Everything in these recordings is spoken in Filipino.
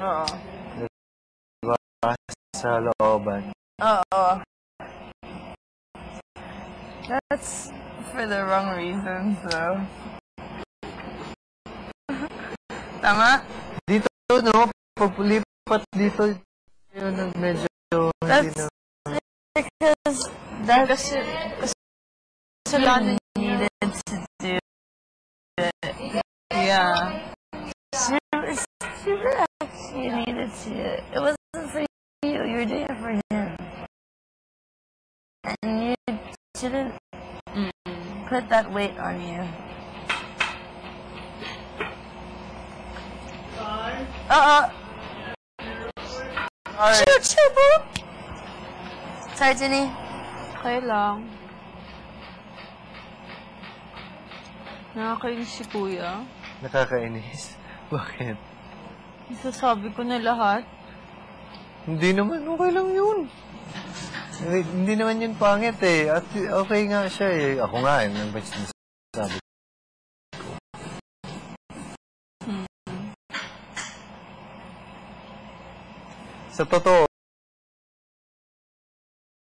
Oo. Diba? Sa looban. Oo. That's for the wrong reasons, though. Tama? Dito, no? Pagpulipat dito, yun, medyo That's na... because that's kasi actually needed to. It wasn't for you. You were doing it for him. And you shouldn't mm. put that weight on you. Uh-uh. Chill, chill, bro. Sorry, Jenny. Okay lang. Nakakainis si kuya. Nakakainis. Bakit? Isasabi ko na lahat. Hindi naman, okay lang yun. Eh, hindi naman yun pangit eh. At okay nga siya eh. Ako nga eh, nang ba sinasabi ko. Sa totoo,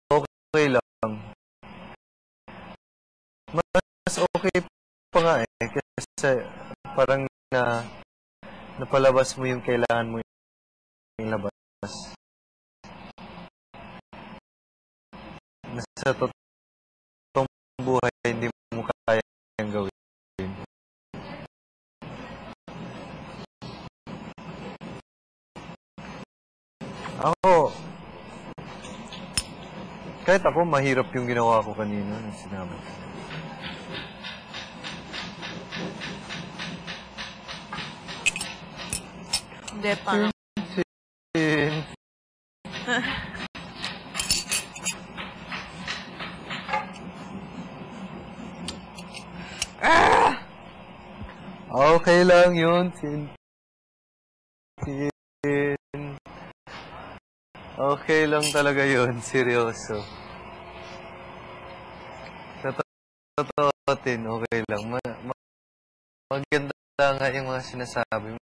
okay lang. Mas okay pa nga eh. Kasi parang na napalabas mo yung kailangan mo yung labas. Na sa totoong buhay, hindi mo kaya yung gawin. Ako, kahit ako, mahirap yung ginawa ko kanina. Sinabi ko. Hindi, parang... Eh, Okay lang yun, Tin. Tin. Okay lang talaga yun, seryoso. Totoo, Tin, okay lang. Ma maganda nga yung mga sinasabi mo.